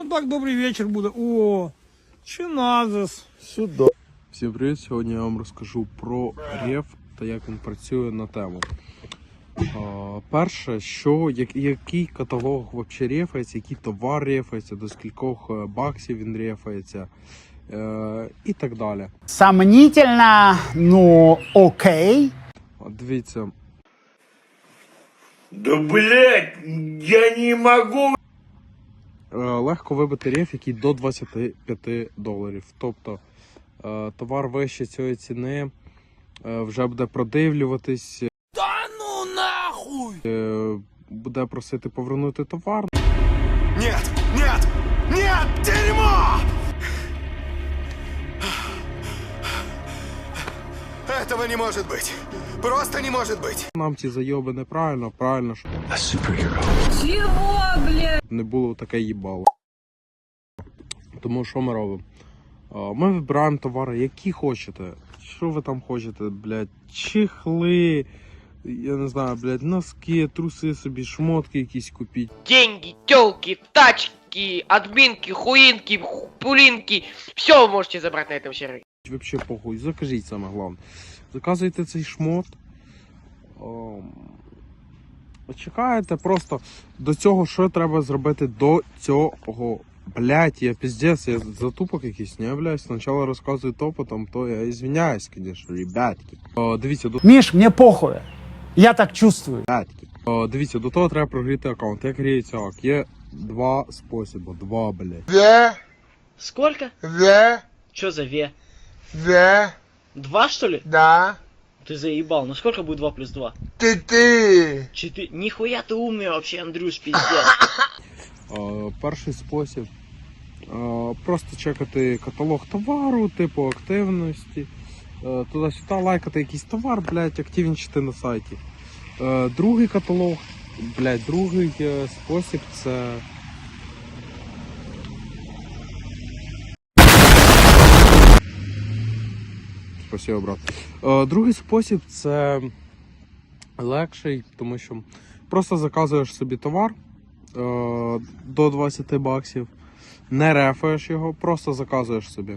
Ну так, добрий вечір буде. О, чиназис. Сюди. Всім привіт! Сьогодні я вам розкажу про реф та як він працює на тему. А, перше, що як, який каталог взагалі рефається, який товар рефається, до скількох е, баксів він рефається е, і так далі. Сомнительно, но окей. От Дивіться, Да блять, я не могу. Е, легко вибити реф, який до 25 доларів. Тобто е, товар вище цієї ціни е, вже буде продивлюватись. Та ну нахуй! буде просити повернути товар. Нет, нет, нет, дерьмо! Этого не может быть. Просто не может быть. Нам ці зайоби неправильно, правильно, щоб Чего, блядь? не було таке їбало. Тому що ми робимо? А, Ми вибираємо товари, які хочете. Що ви там хочете, блядь, чехли, я не знаю, блядь, носки, труси собі, шмотки якісь купіть. деньги, телки, тачки, админки, хуинки, ху- пулинки. Все вы можете забрать на этом сервере. Вообще похуй, закажіть саме головне. Заказуйте цей шмот. Ом, Чекаєте просто до цього, що треба зробити до цього. Блять, я пиздец, я затупок якийсь, не блядь. Спочатку розказую то, потім то. Я извиняюсь, конечно, ребятки. О, дивіться, до Миш, мне похуй. Я так чувствую. ребятки. О, дивіться, до того треба прогріти аккаунт. Як гріється ак? Є два способи. Два, блядь. Ве, Сколько? ве, Чё за ве? ве, Два что ли? да, Ты заебал. Ну сколько будет два плюс два? ты ты. Четыре. Нихуя ты умный вообще, Андрюш, пиздец. Е, Перший спосіб е, просто чекати каталог товару, типу активності. е, Туди-сюди лайкати якийсь товар, блядь, активнічити на сайті. Е, Другий каталог, блядь, другий е, спосіб це. Спасибо, брат. Е, Другий спосіб це легший, тому що просто заказуєш собі товар е, до 20 баксів, не рефаєш його, просто заказуєш собі.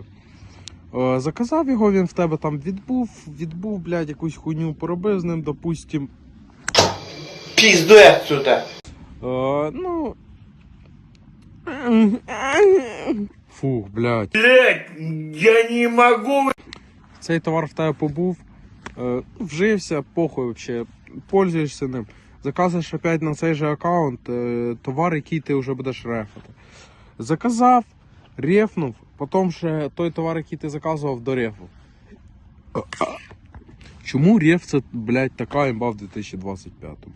Е, Заказав його, він в тебе там відбув, відбув, блядь, якусь хуйню поробив з ним, допустим. Пиздуй отсюда. Е, ну. Фух, блядь. Блять, я не могу. Цей товар в тебе побув, е, вжився, похуй вообще, пользуєшся ним. Заказуєш опять на цей же аккаунт е, товар, який ти вже будеш рефати. Заказав, рефнув, потім ще той товар, який ти заказував, дорефав. Чому реф це, блядь, така імба в 2025-му?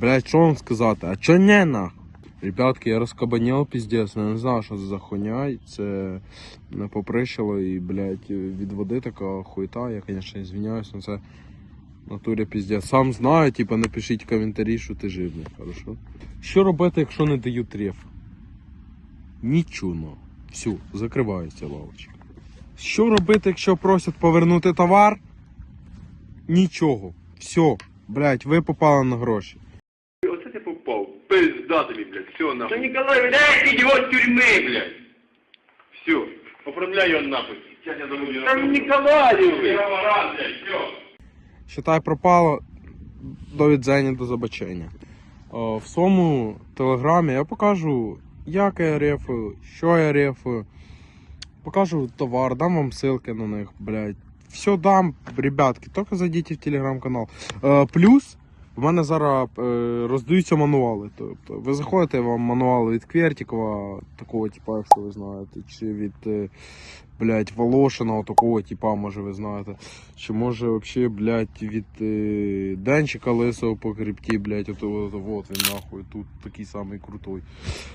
Блядь, що вам сказати? А чо не нахуй? Ребятки, я розкабанів піздець, я не знаю, що це за хуйня. Це не поприщило і, блядь, від води така хуйта. Я, звісно, извиняюсь, але це в натурі піздець. Сам знаю, типа, напишіть коментарі, що ти жирний, хорошо? Що робити, якщо не дають реф? Нічого. Все, закривається лавочка. Що робити, якщо просять повернути товар? Нічого. Все, блядь, ви попали на гроші. Тобі, блядь, все нахуй. Ніколай, дай його з тюрми, блядь. Все, оформляй його нахуй. Сейчас я домой. Там Ніколаю, блядь. Раз, блядь, все. Считай, пропало до відзення до забачення. О, В своєму телеграмі я покажу, як я рефую, що я рефую. Покажу товар, дам вам ссылки на них, блядь. Все дам, ребятки, тільки зайдіть в телеграм-канал. Е, плюс в мене зараз е, роздаються мануали. Тобто ви заходите, вам мануал від Квертікова, такого типа, якщо ви знаєте, чи від е, блядь, Волошина, такого типа, може ви знаєте. Чи може вообще, блядь, від е, Денчика Лисого по хребті, блядь, ото, ото, вот він нахуй, тут такий самий крутой.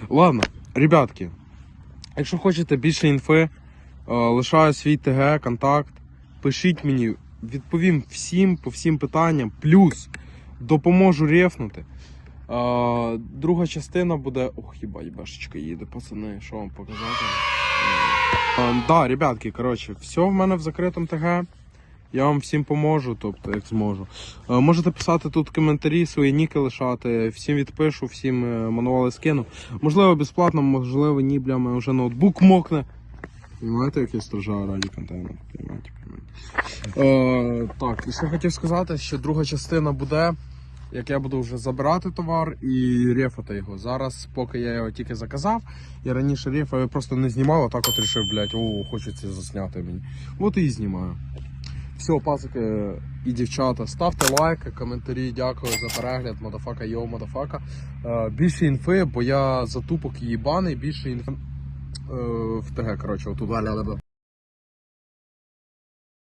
Ладно, ребятки, якщо хочете більше інфи, лишаю свій ТГ, контакт, пишіть мені, відповім всім по всім питанням, плюс допоможу рефнути. Е, друга частина буде. Ох, їбать, башечка їде, пацани, що вам показати? Е, да, ребятки, коротше, все в мене в закритому ТГ. Я вам всім поможу, тобто як зможу. Е, Можете писати тут коментарі, свої ніки лишати, всім відпишу, всім е, мануали скину. Можливо, безплатно, можливо, ні, бля, вже ноутбук мокне. Понимаєте, як я страждаю раді контенту? Понимаєте, понимаєте. Е, так, і ще хотів сказати, що друга частина буде, як я буду вже забирати товар і рефати його. Зараз, поки я його тільки заказав, я раніше рефа просто не знімав, а так от рішив, блядь, о, хочеться засняти мені. От і знімаю. Все, пацики і дівчата, ставте лайки, коментарі, дякую за перегляд, мадафака, йоу, мадафака. Е, більше інфи, бо я затупок їбаний, більше інфи в ТГ, коротше, отут.